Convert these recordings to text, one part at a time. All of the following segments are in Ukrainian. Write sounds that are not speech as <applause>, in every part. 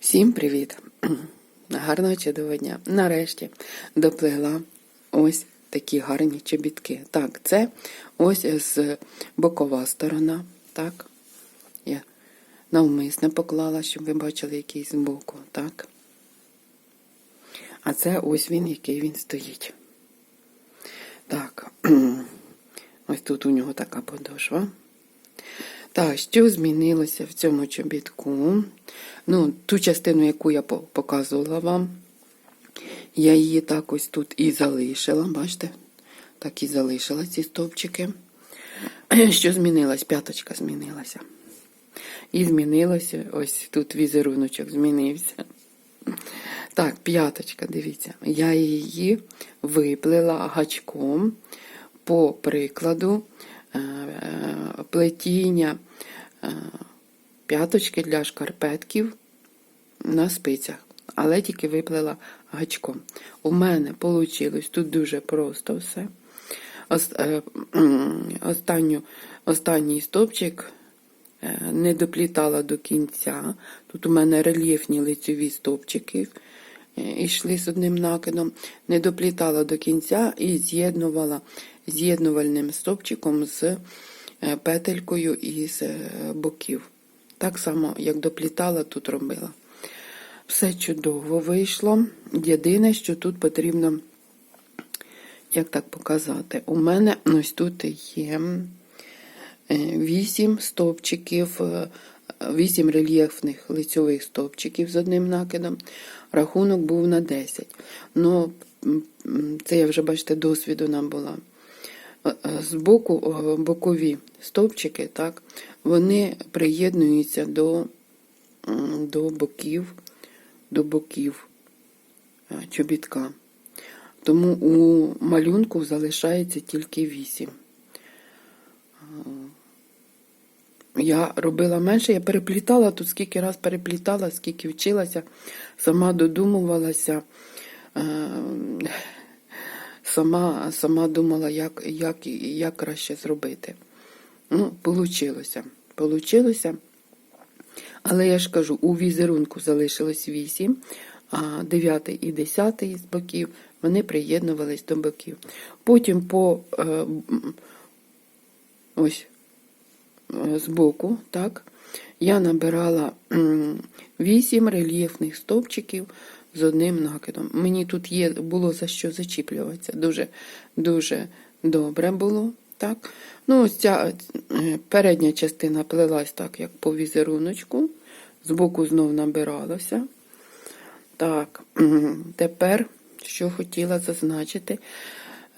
Всім привіт! Гарного чудового дня. Нарешті доплила ось такі гарні чобітки. Так, це ось з бокова сторона. Так, я навмисне поклала, щоб ви бачили, який з боку. Так. А це ось він, який він стоїть. Так, <clears throat> ось тут у нього така подошва. Так, що змінилося в цьому чобітку? Ну, ту частину, яку я показувала вам, я її так ось тут і залишила, бачите? Так і залишила ці стовпчики. <clears throat> Що змінилось? П'яточка змінилася. І змінилося, ось тут візеруночок змінився. Так, п'яточка, дивіться. Я її виплела гачком по прикладу е, е, плетіння п'яточки для шкарпетків на спицях, але тільки виплела гачком. У мене вийшло тут дуже просто все. Е, Останню, останній стовпчик е, не доплітала до кінця. Тут у мене рельєфні лицеві стовпчики е, йшли з одним накидом, не доплітала до кінця і з'єднувала з'єднувальним стовпчиком з е, петелькою із е, боків. Так само, як доплітала, тут робила. Все чудово вийшло. Єдине, що тут потрібно, як так показати, у мене ось тут є е, вісім стовпчиків, е, вісім рельєфних лицьових стовпчиків з одним накидом. Рахунок був на 10. Ну, це я вже, бачите, досвіду набула. Е, е, З боку е, бокові стовпчики, так, вони приєднуються до, до боків, до боків е, чобітка. Тому у малюнку залишається тільки 8. Я робила менше, я переплітала тут, скільки раз переплітала, скільки вчилася, сама додумувалася, е, сама, сама думала, як, як, як краще зробити. Ну, получилося. Получилося. Але я ж кажу, у візерунку залишилось 8, а 9 і 10 з боків вони приєднувались до боків. Потім по е, ось збоку, так, я набирала 8 рельєфних стовпчиків з одним накидом. Мені тут є, було за що зачіплюватися. Дуже, дуже добре було. Так. Ну, ось ця е, передня частина плелась так, як по візеруночку. Збоку знов набиралося. Так, тепер, що хотіла зазначити,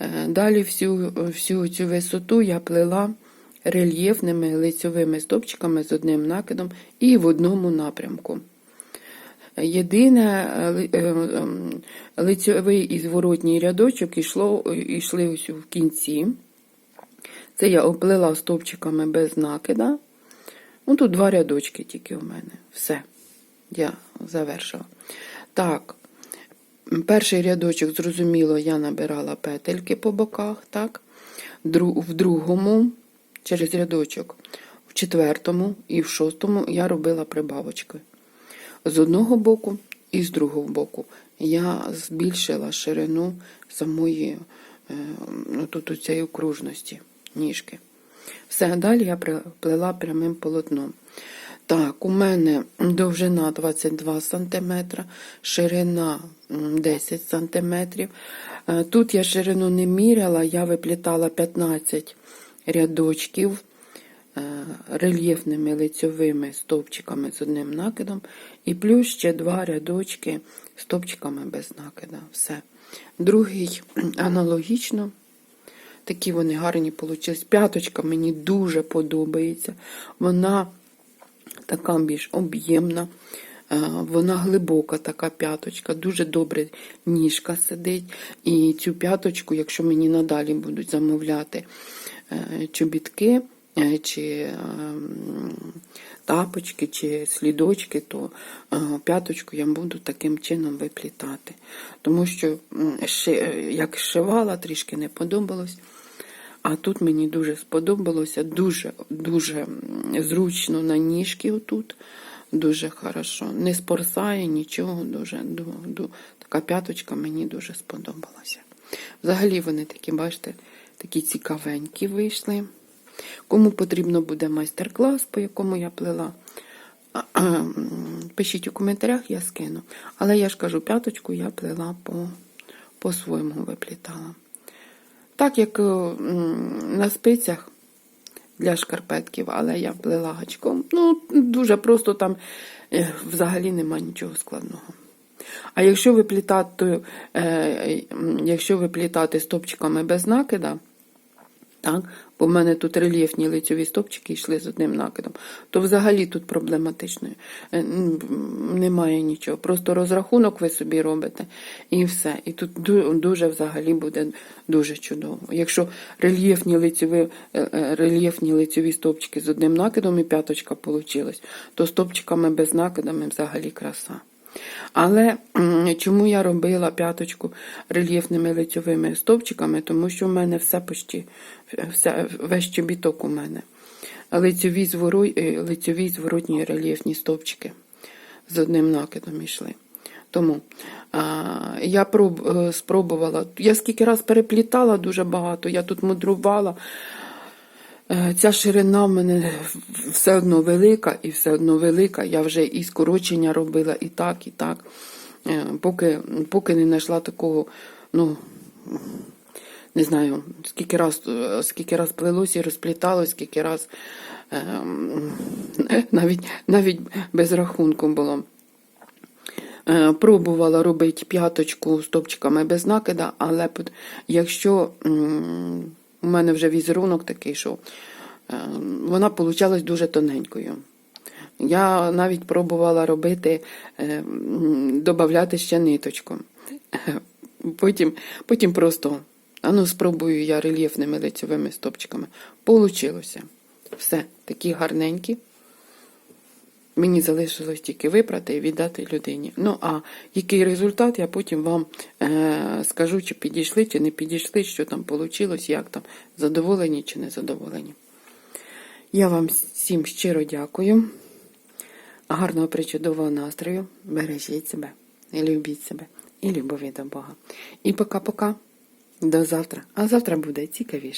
е, далі всю, всю цю висоту я плела рельєфними лицьовими стопчиками з одним накидом і в одному напрямку. Єдине, е, е, ем, лицьовий і зворотній рядочок йшло, йшли ось в кінці. Це я оплела стовпчиками без накида. Ну, тут два рядочки тільки у мене. Все. Я завершила. Так, перший рядочок, зрозуміло, я набирала петельки по боках, так. В другому, через рядочок, в четвертому і в шостому я робила прибавочки. З одного боку і з другого боку. Я збільшила ширину самої е, ну, тут цієї окружності ніжки. Все, далі я плела прямим полотном. Так, у мене довжина 22 см, ширина 10 см. Е, Тут я ширину не міряла, я виплітала 15 рядочків рельєфними лицьовими стовпчиками з одним накидом, і плюс ще два рядочки стовпчиками без накида. Все. Другий <clears throat> аналогічно. Такі вони гарні получились. П'яточка мені дуже подобається. Вона така більш об'ємна, е, вона глибока, така п'яточка, дуже добре ніжка сидить. І цю п'яточку, якщо мені надалі будуть замовляти е, чобітки е, чи ем, тапочки, чи слідочки, то е, п'яточку я буду таким чином виплітати. Тому що як шивала, трішки не подобалось. А тут мені дуже сподобалося, дуже дуже зручно на ніжки отут. дуже хорошо. Не спорсає нічого, дуже ду, ду. така п'яточка мені дуже сподобалася. Взагалі вони такі, бачите, такі цікавенькі вийшли. Кому потрібно буде майстер-клас, по якому я плела, <clears throat> пишіть у коментарях, я скину. Але я ж кажу, п'яточку я плела по, по-своєму виплітала. Так як е, на спицях для шкарпетків, але я плела гачком. Ну, дуже просто там е, взагалі нема нічого складного. А якщо виплітати, е, якщо виплітати стопчиками без накида, так, бо в мене тут рельєфні лицьові стопчики йшли з одним накидом, то взагалі тут проблематично е, немає нічого. Просто розрахунок ви собі робите і все. І тут дуже взагалі буде дуже чудово. Якщо рельєфні лицьові, е, е, рельєфні лицьові стопчики з одним накидом і п'яточка вийшла, то стопчиками без накидами взагалі краса. Але чому я робила п'яточку рельєфними лицьовими стовпчиками? Тому що в мене все почти, вся, весь чобіток у мене. Лицьові, звору, е, лицьові зворотні рельєфні стовпчики з одним накидом йшли. Тому а, я проб, е, спробувала. Я скільки раз переплітала дуже багато, я тут мудрувала. Е, Ця ширина в мене все одно велика і все одно велика. Я вже і скорочення робила, і так, і так. Е, Поки, поки не знайшла такого, ну, не знаю, скільки раз, е, скільки раз плелось і розпліталось, скільки раз ем, <laughs> навіть, навіть без рахунку було. Е, Пробувала робити п'яточку стопчиками без накида, але якщо м, у мене вже візерунок такий, що е, вона получалась дуже тоненькою. Я навіть пробувала робити, додати ще ниточку. <laughs> Потім, потім просто, а ну спробую я рельєфними лицевими стопчиками. Получилося. Все, такі гарненькі. Мені залишилось тільки випрати і віддати людині. Ну, а який результат, я потім вам е, скажу, чи підійшли, чи не підійшли, що там вийшло, як там, задоволені чи не задоволені. Я вам всім щиро дякую. Гарного причудового настрою. Бережіть себе, любіть себе, і любові до Бога. І пока-пока. До завтра. А завтра буде цікавіше.